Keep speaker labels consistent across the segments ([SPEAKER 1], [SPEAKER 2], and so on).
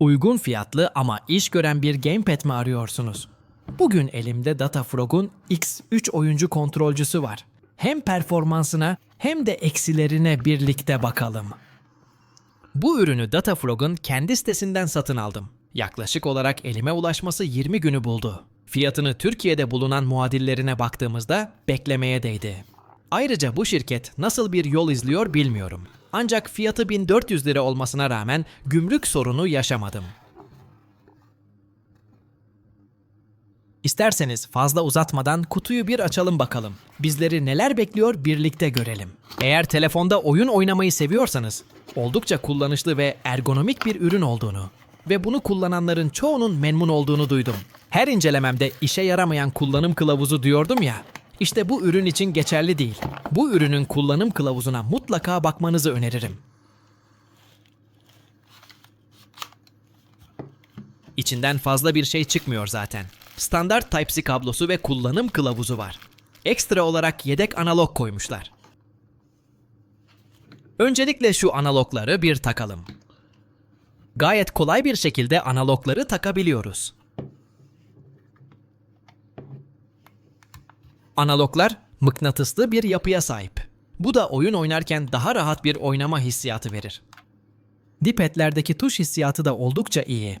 [SPEAKER 1] Uygun fiyatlı ama iş gören bir gamepad mi arıyorsunuz? Bugün elimde Datafrog'un X3 oyuncu kontrolcüsü var. Hem performansına hem de eksilerine birlikte bakalım. Bu ürünü Datafrog'un kendi sitesinden satın aldım. Yaklaşık olarak elime ulaşması 20 günü buldu. Fiyatını Türkiye'de bulunan muadillerine baktığımızda beklemeye değdi. Ayrıca bu şirket nasıl bir yol izliyor bilmiyorum. Ancak fiyatı 1400 lira olmasına rağmen gümrük sorunu yaşamadım. İsterseniz fazla uzatmadan kutuyu bir açalım bakalım. Bizleri neler bekliyor birlikte görelim. Eğer telefonda oyun oynamayı seviyorsanız, oldukça kullanışlı ve ergonomik bir ürün olduğunu ve bunu kullananların çoğunun memnun olduğunu duydum. Her incelememde işe yaramayan kullanım kılavuzu diyordum ya. İşte bu ürün için geçerli değil. Bu ürünün kullanım kılavuzuna mutlaka bakmanızı öneririm. İçinden fazla bir şey çıkmıyor zaten. Standart Type-C kablosu ve kullanım kılavuzu var. Ekstra olarak yedek analog koymuşlar. Öncelikle şu analogları bir takalım. Gayet kolay bir şekilde analogları takabiliyoruz. Analoglar mıknatıslı bir yapıya sahip. Bu da oyun oynarken daha rahat bir oynama hissiyatı verir. Dipetlerdeki tuş hissiyatı da oldukça iyi.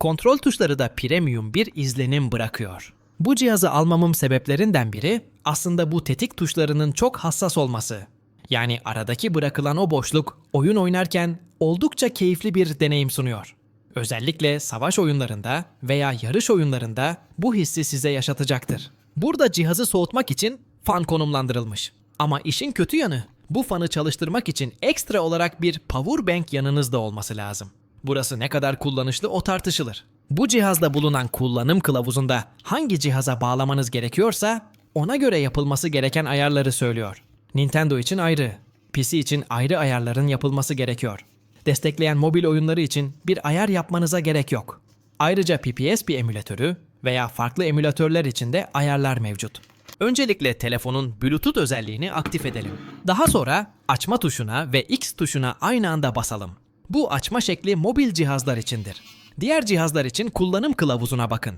[SPEAKER 1] Kontrol tuşları da premium bir izlenim bırakıyor. Bu cihazı almamın sebeplerinden biri aslında bu tetik tuşlarının çok hassas olması. Yani aradaki bırakılan o boşluk oyun oynarken oldukça keyifli bir deneyim sunuyor. Özellikle savaş oyunlarında veya yarış oyunlarında bu hissi size yaşatacaktır. Burada cihazı soğutmak için fan konumlandırılmış. Ama işin kötü yanı bu fanı çalıştırmak için ekstra olarak bir power bank yanınızda olması lazım. Burası ne kadar kullanışlı o tartışılır. Bu cihazda bulunan kullanım kılavuzunda hangi cihaza bağlamanız gerekiyorsa ona göre yapılması gereken ayarları söylüyor. Nintendo için ayrı, PC için ayrı ayarların yapılması gerekiyor. Destekleyen mobil oyunları için bir ayar yapmanıza gerek yok. Ayrıca PPSP emülatörü veya farklı emülatörler için de ayarlar mevcut. Öncelikle telefonun Bluetooth özelliğini aktif edelim. Daha sonra açma tuşuna ve X tuşuna aynı anda basalım. Bu açma şekli mobil cihazlar içindir. Diğer cihazlar için kullanım kılavuzuna bakın.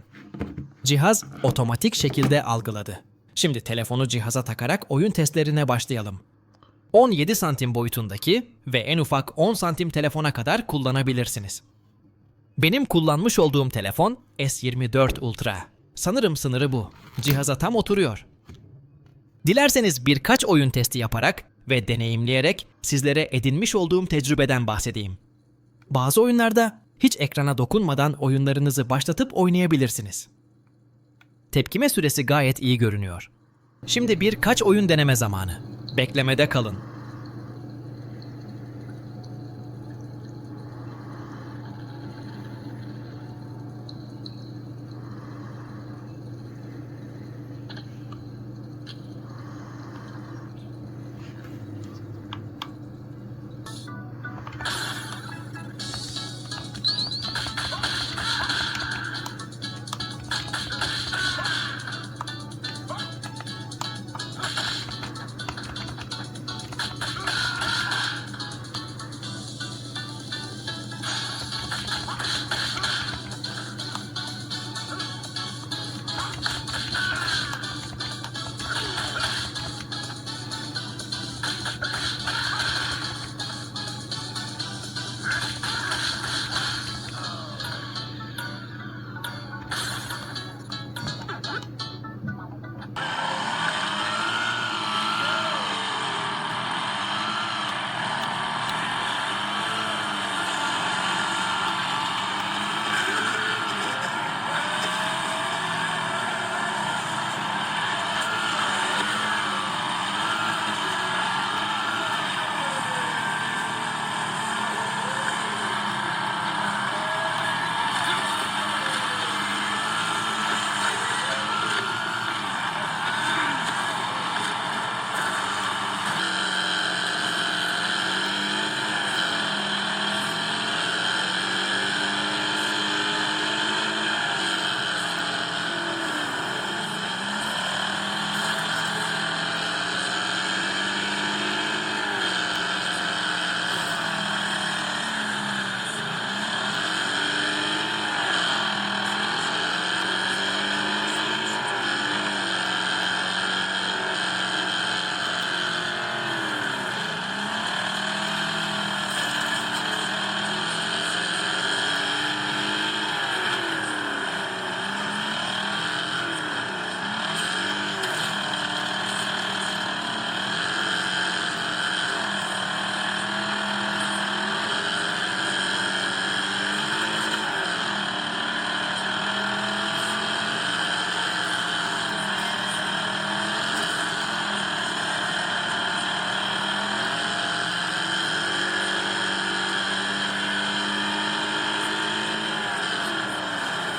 [SPEAKER 1] Cihaz otomatik şekilde algıladı. Şimdi telefonu cihaza takarak oyun testlerine başlayalım. 17 santim boyutundaki ve en ufak 10 santim telefona kadar kullanabilirsiniz. Benim kullanmış olduğum telefon S24 Ultra. Sanırım sınırı bu. Cihaza tam oturuyor. Dilerseniz birkaç oyun testi yaparak ve deneyimleyerek sizlere edinmiş olduğum tecrübeden bahsedeyim. Bazı oyunlarda hiç ekrana dokunmadan oyunlarınızı başlatıp oynayabilirsiniz. Tepkime süresi gayet iyi görünüyor. Şimdi birkaç oyun deneme zamanı. Beklemede kalın.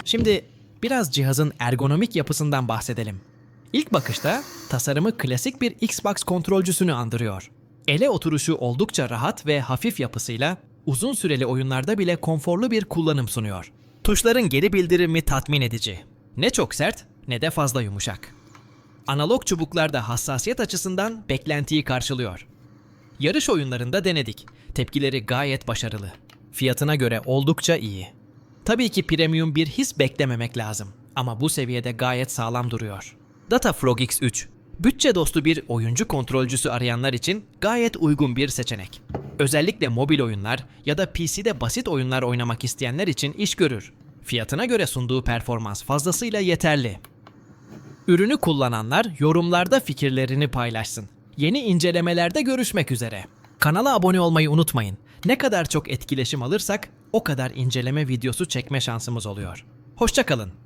[SPEAKER 1] Şimdi biraz cihazın ergonomik yapısından bahsedelim. İlk bakışta tasarımı klasik bir Xbox kontrolcüsünü andırıyor. Ele oturuşu oldukça rahat ve hafif yapısıyla uzun süreli oyunlarda bile konforlu bir kullanım sunuyor. Tuşların geri bildirimi tatmin edici. Ne çok sert ne de fazla yumuşak. Analog çubuklarda hassasiyet açısından beklentiyi karşılıyor. Yarış oyunlarında denedik. Tepkileri gayet başarılı. Fiyatına göre oldukça iyi. Tabii ki premium bir his beklememek lazım ama bu seviyede gayet sağlam duruyor. Datafrog X3 Bütçe dostu bir oyuncu kontrolcüsü arayanlar için gayet uygun bir seçenek. Özellikle mobil oyunlar ya da PC'de basit oyunlar oynamak isteyenler için iş görür. Fiyatına göre sunduğu performans fazlasıyla yeterli. Ürünü kullananlar yorumlarda fikirlerini paylaşsın. Yeni incelemelerde görüşmek üzere. Kanala abone olmayı unutmayın. Ne kadar çok etkileşim alırsak o kadar inceleme videosu çekme şansımız oluyor. Hoşçakalın.